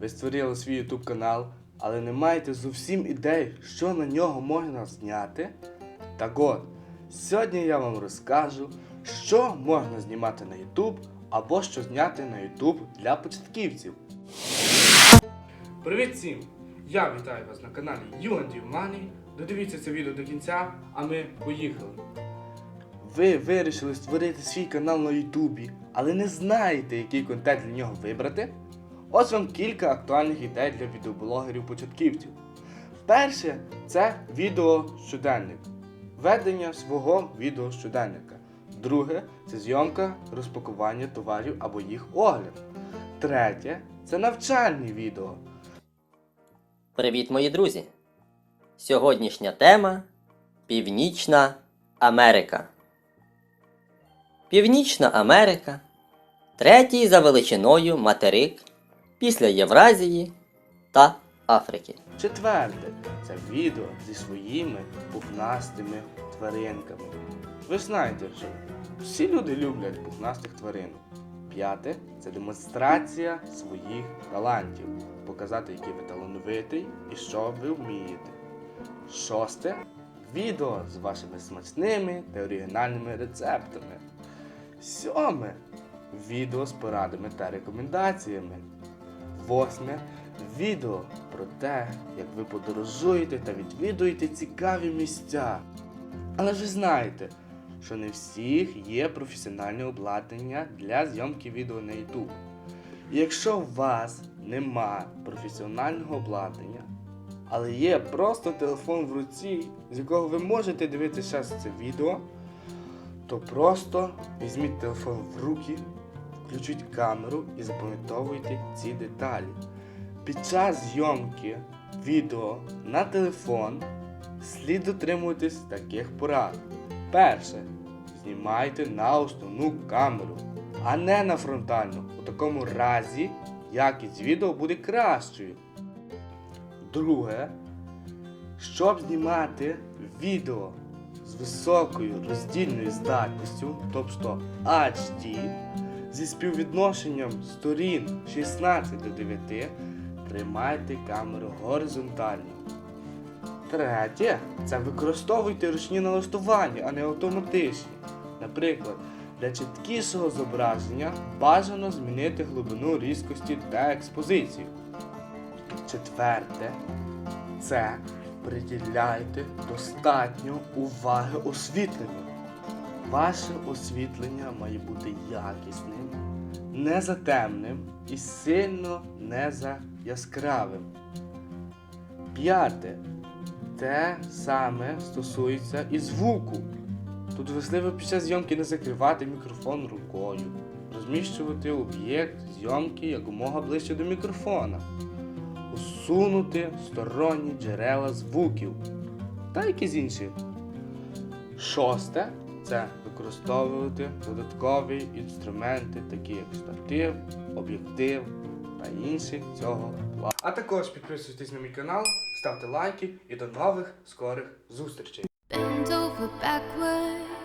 ви створили свій YouTube канал, але не маєте зовсім ідей, що на нього можна зняти? Так от, сьогодні я вам розкажу, що можна знімати на YouTube або що зняти на YouTube для початківців. Привіт всім! Я вітаю вас на каналі UND Money. Додивіться це відео до кінця, а ми поїхали. Ви вирішили створити свій канал на Ютубі, але не знаєте, який контент для нього вибрати? Ось вам кілька актуальних ідей для відеоблогерів-початківців. Перше це відео щоденник. Ведення свого відео щоденника. Друге це зйомка розпакування товарів або їх огляд. Третє це навчальні відео. Привіт, мої друзі! Сьогоднішня тема Північна Америка. Північна Америка третій за величиною материк після Євразії та Африки. Четверте це відео зі своїми пухнастими тваринками. Ви знаєте, що всі люди люблять пухнастих тварин. П'яте це демонстрація своїх талантів. Показати, який ви талановитий і що ви вмієте. Шосте відео з вашими смачними та оригінальними рецептами. Сьоме відео з порадами та рекомендаціями. Восьме відео про те, як ви подорожуєте та відвідуєте цікаві місця. Але ж ви знаєте, що не всіх є професіональне обладнання для зйомки відео на YouTube. Якщо у вас нема професіонального обладнання, але є просто телефон в руці, з якого ви можете дивитися це відео, то просто візьміть телефон в руки, включіть камеру і запам'ятовуйте ці деталі. Під час зйомки відео на телефон слід дотримуватись таких порад. Перше. Знімайте на основну камеру, а не на фронтальну. У такому разі якість відео буде кращою. Друге. Щоб знімати відео з високою роздільною здатністю, тобто HD, зі співвідношенням сторін 16 до 9, тримайте камеру горизонтально. Третє це використовуйте ручні налаштування, а не автоматичні. Наприклад, для чіткішого зображення бажано змінити глибину різкості та експозицію. Четверте це приділяйте достатньо уваги освітленню. Ваше освітлення має бути якісним, не затемним і сильно не за яскравим. П'яте. Те саме стосується і звуку. Тут важливо під час зйомки не закривати мікрофон рукою, розміщувати об'єкт зйомки якомога ближче до мікрофона, усунути сторонні джерела звуків та якісь інші. Шосте це використовувати додаткові інструменти, такі як статив, об'єктив та інші цього плану. А також підписуйтесь на мій канал, ставте лайки і до нових скорих зустрічей. Bend over backward